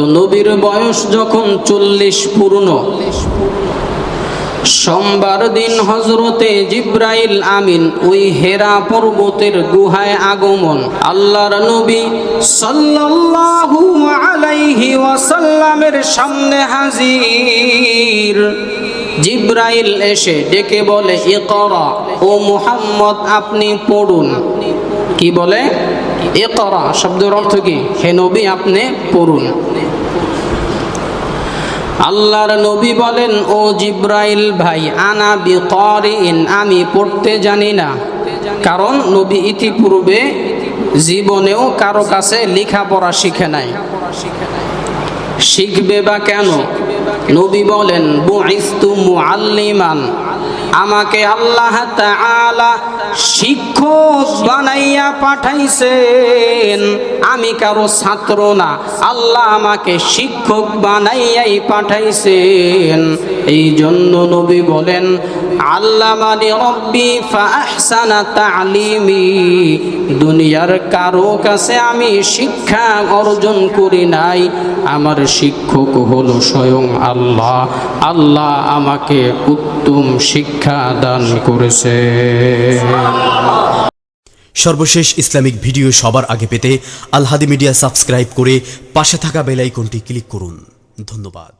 তো নবীর বয়স যখন চল্লিশ পূর্ণ। সোমবার দিন হজরতে জিব্রাইল আমিন ওই হেরা পর্বতের গুহায় আগমন। আল্লাহর নবী সাল্লাল্লাহু আলাইহি ওয়াসাল্লামের সামনে হাজির। জিব্রাইল এসে ডেকে বলে, ইকরা, ও মুহাম্মদ, আপনি পড়ুন। কি বলে? ইকরা শব্দের অর্থ কি? হে নবী, আপনি পড়ুন। আল্লাহর নবী বলেন, ও জিব্রাইল ভাই, আনা বিকরিন, আমি পড়তে জানি না। কারণ নবী ইতিপূর্বে জীবনেও কারও কাছে লেখাপড়া শিখে নাই। শিখবে বা কেন? নবী বলেন, বুইস্তু মুআল্লিমান। আমাকে আল্লাহ তাআলা শিক্ষক বানাইয়া পাঠাইছেন। আমি কারও ছাত্র না, আল্লাহ আমাকে শিক্ষক বানাইয়াই পাঠাইছেন। এই জন্য নবী বলেন, আল্লামানি রব্বি ফাহসানা তালিমি দুনিয়ার কারও কাছে আমি শিক্ষা অর্জন করি নাই। আমার শিক্ষক হলো স্বয়ং আল্লাহ। আল্লাহ আল্লাহ আমাকে উত্তম শিক্ষা দান করেছে। সর্বশেষ ইসলামিক ভিডিও সবার আগে পেতে আলহাদি মিডিয়া সাবস্ক্রাইব করে পাশে থাকা বেলাইকনটি ক্লিক করুন। ধন্যবাদ।